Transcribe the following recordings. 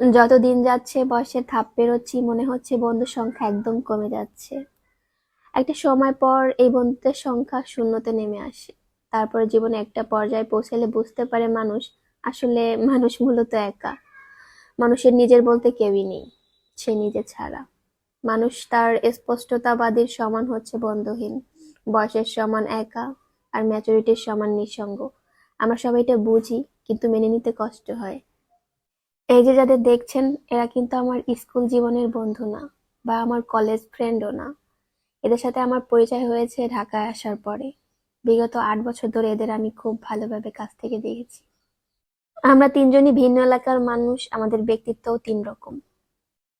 যত দিন যাচ্ছে, বয়সের ধাপ পেরোচ্ছি, মনে হচ্ছে বন্ধুর সংখ্যা একদম কমে যাচ্ছে। একটা সময় পর এই বন্ধুদের সংখ্যা শূন্যতে নেমে আসে। তারপরে জীবনে একটা পর্যায়ে পৌঁছালে বুঝতে পারে মানুষ আসলে মানুষ মূলত একা। মানুষের নিজের বলতে কেউই নেই, সে নিজে ছাড়া। মানুষ তার স্পষ্টতাবাদীর সমান হচ্ছে বন্ধুহীন। বয়সের সমান একা আর ম্যাচুরিটির সমান নিঃসঙ্গ। আমরা সবাই এটা বুঝি, কিন্তু মেনে নিতে কষ্ট হয়। এই যে যাদের দেখছেন, এরা কিন্তু আমার স্কুল জীবনের বন্ধু না, বা আমার কলেজ ফ্রেন্ডও না। এদের সাথে আমার পরিচয় হয়েছে ঢাকায় আসার পরে। বিগত আট বছর ধরে এদের আমি খুব ভালোভাবে কাছ থেকে দেখেছি। আমরা তিনজনই ভিন্ন এলাকার মানুষ, আমাদের ব্যক্তিত্বও তিন রকম।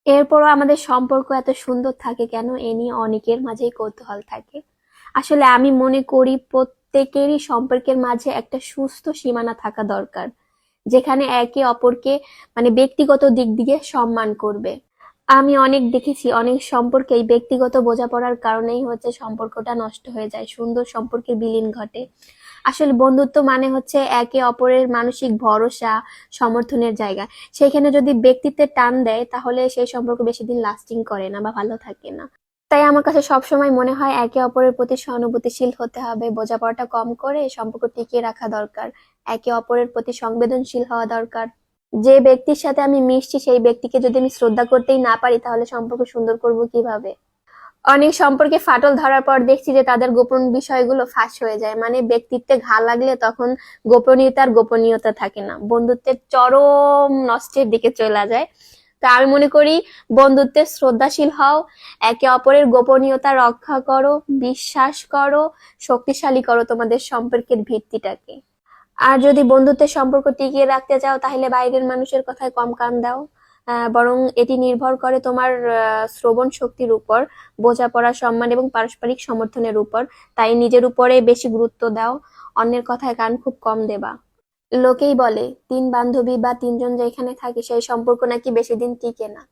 এরপরও আমাদের সম্পর্ক এত সুন্দর থাকে কেন, এ নিয়ে অনেকের মাঝেই কৌতূহল থাকে। আসলে আমি মনে করি প্রত্যেকেরই সম্পর্কের মাঝে একটা সুস্থ সীমানা থাকা দরকার। যেখানে একে অপরকে মানে ব্যক্তিগত দিক দিয়ে সম্মান করবে। আমি অনেক দেখেছি, অনেক সম্পর্কে এই ব্যক্তিগত বোঝাপড়ার কারণেই হচ্ছে সম্পর্কটা নষ্ট হয়ে যায়, সুন্দর সম্পর্কের বিলীন ঘটে। আসলে বন্ধুত্ব মানে হচ্ছে একে অপরের মানসিক ভরসা, সমর্থনের জায়গা। সেখানে যদি ব্যক্তিত্বের টান দেয়, তাহলে সেই সম্পর্ক বেশি দিন লাস্টিং করে না বা ভালো থাকে না। তাই আমার কাছে সবসময় মনে হয় একে অপরের প্রতি সহানুভূতিশীল হতে হবে, বোঝাপড়াটা কম করে সম্পর্ক টিকিয়ে রাখা দরকার, একে অপরের প্রতি সংবেদনশীল হওয়া দরকার। যে ব্যক্তির সাথে আমি মিশছি, সেই ব্যক্তিকে যদি আমি শ্রদ্ধা করতেই না পারি, তাহলে সম্পর্ক সুন্দর করব কীভাবে? অনেক সম্পর্কে ফাটল ধরার পর দেখছি যে তাদের গোপন বিষয়গুলো ফাঁস হয়ে যায়। মানে ব্যক্তিত্বে ঘা লাগলে তখন গোপনীয়তার গোপনীয়তা থাকে না। বন্ধুত্বের চরম নষ্টের দিকে চলে যায়। তা আমি মনে করি বন্ধুত্বে শ্রদ্ধাশীল হও, একে অপরের গোপনীয়তা রক্ষা করো, বিশ্বাস করো, শক্তিশালী করো তোমাদের সম্পর্কের ভিত্তিটাকে। আর যদি বন্ধুত্বের সম্পর্ক টিকিয়ে রাখতে চাও, তাহলে বাইরের মানুষের কথায় কম কান দাও। বরং এটি নির্ভর করে তোমার শ্রবণ শক্তির উপর, বোঝাপড়া, সম্মান এবং পারস্পরিক সমর্থনের উপর। তাই নিজের উপরে বেশি গুরুত্ব দাও, অন্যের কথায় কান খুব কম দেবা। লোকেই বলে, তিন বান্ধবী বা তিনজন যেখানে থাকে সেই সম্পর্ক নাকি বেশি দিন টিকে না।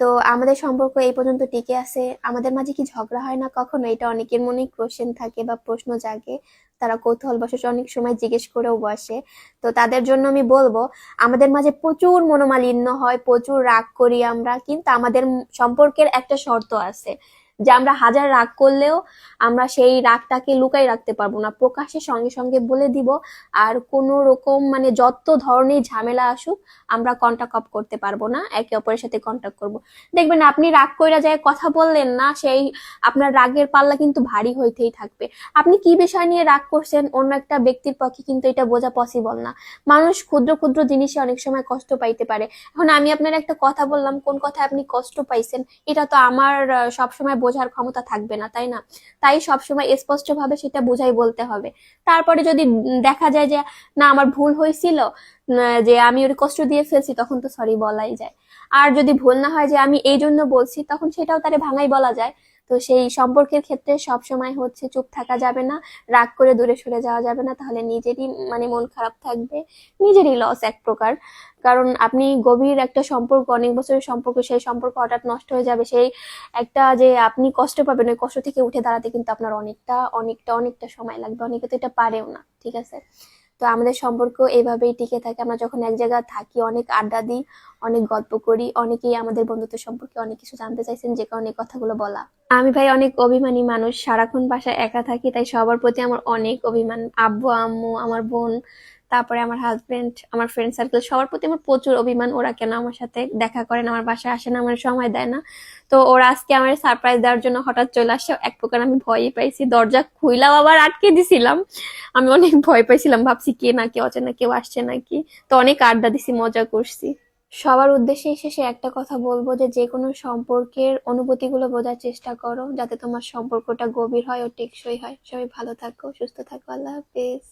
তো আমাদের সম্পর্ক এই পর্যন্ত টিকে আছে। আমাদের মাঝে কি ঝগড়া হয় না কখনো? এটা অনেকের মনেই কোশ্চেন থাকে বা প্রশ্ন জাগে। তারা কৌতূহল বশত অনেক সময় জিজ্ঞেস করেও বসে। তো তাদের জন্য আমি বলব, আমাদের মাঝে প্রচুর মনোমালিন্য হয়, প্রচুর রাগ করি আমরা, কিন্তু আমাদের সম্পর্কের একটা শর্ত আছে। যে আমরা হাজার রাগ করলেও আমরা সেই রাগটাকে লুকাই রাখতে পারব না। প্রকাশ্যে সঙ্গে সঙ্গে বলে দিব, আর কোনো রকম মানে যত ধরনের ঝামেলা আসুক, আমরা কন্টাক্ট অফ করতে পারব না, একে অপরের সাথে কন্টাক্ট করব। দেখবেন আপনি রাগ কইরা যায় কথা বললেন না, সেই আপনার রাগের পাল্লা কিন্তু ভারী হইতেই থাকবে। আপনি কি বিষয় নিয়ে রাগ করছেন? অন্য একটা ব্যক্তির পক্ষে কিন্তু এটা বোঝা পসিবল না। মানুষ ক্ষুদ্র ক্ষুদ্র জিনিসে অনেক সময় কষ্ট পাইতে পারে। এখন আমি আপনার একটা কথা বললাম, কোন কথায় আপনি কষ্ট পাইছেন? এটা তো আমার সবসময় বোঝার ক্ষমতা থাকবে না, তাই না? তাই সবসময় স্পষ্ট ভাবে সেটা বুঝাই বলতে হবে। তারপরে যদি দেখা যায় যে, না, আমার ভুল হয়েছিল যে আমি ওর কষ্ট দিয়ে ফেলছি, তখন তো সরি বলাই যায়। আর যদি ভুল না হয় যে, আমি এই জন্য বলছি, তখন সেটাও তারে ভাঙাই বলা যায়। তো সেই সম্পর্কের ক্ষেত্রে সব সময় হচ্ছে চুপ থাকা যাবে না, রাগ করে দূরে সরে যাওয়া যাবে না, তাহলে নিজেরই মানে মন খারাপ থাকবে, নিজেরই লস এক প্রকার। কারণ আপনি গভীর একটা সম্পর্ক, অনেক বছরের সম্পর্ক, সেই সম্পর্ক হঠাৎ নষ্ট হয়ে যাবে, সেই একটা যে আপনি কষ্ট পাবেন, ওই কষ্ট থেকে উঠে দাঁড়াতে কিন্তু আপনার অনেকটা অনেকটা অনেকটা সময় লাগবে, অনেকে তো এটা পারেও না, ঠিক আছে? তো আমাদের সম্পর্ক এইভাবেই টিকে থাকে, আমরা যখন এক জায়গায় থাকি, অনেক আড্ডা দিই, অনেক গল্প করি, অনেকেই আমাদের বন্ধুত্ব সম্পর্কে অনেক কিছু জানতে চাইছেন, যে কারণে কথাগুলো বলা। আমি ভাই অনেক অভিমানী মানুষ, সারাক্ষণ বাসায় একা থাকি, তাই সবার প্রতি আমার অনেক অভিমান। আব্বু, আম্মু, আমার বোন, তারপরে আমার হাজবেন্ড আমার ফ্রেন্ড সার্কেল সবার প্রতি আমার প্রচুর অভিমান। ওরা কেন আমার সাথে দেখা করেন আমার বাসায় আসে না, আমার সময় দেয় না। তো ওরা আজকে আমার সারপ্রাইজ দেওয়ার জন্য হঠাৎ চলে আসছে এক প্রকার আমি ভয়ই পাইছি। দরজা খুইলাম, আবার আটকে দিছিলাম। আমি অনেক ভয় পাইছিলাম। ভাবছি কে না, কে অচেনা, কেউ আসছে নাকি? তো অনেক আড্ডা দিছি, মজা করছি। সবার উদ্দেশ্যে শেষে একটা কথা বলব যে যে কোনো সম্পর্কের অনুভূতিগুলো বোঝার চেষ্টা করো, যাতে তোমার সম্পর্কটা গভীর হয় ও টেকসই হয়। সবাই ভালো থাকো, সুস্থ থাকো, আল্লাহ হাফেজ।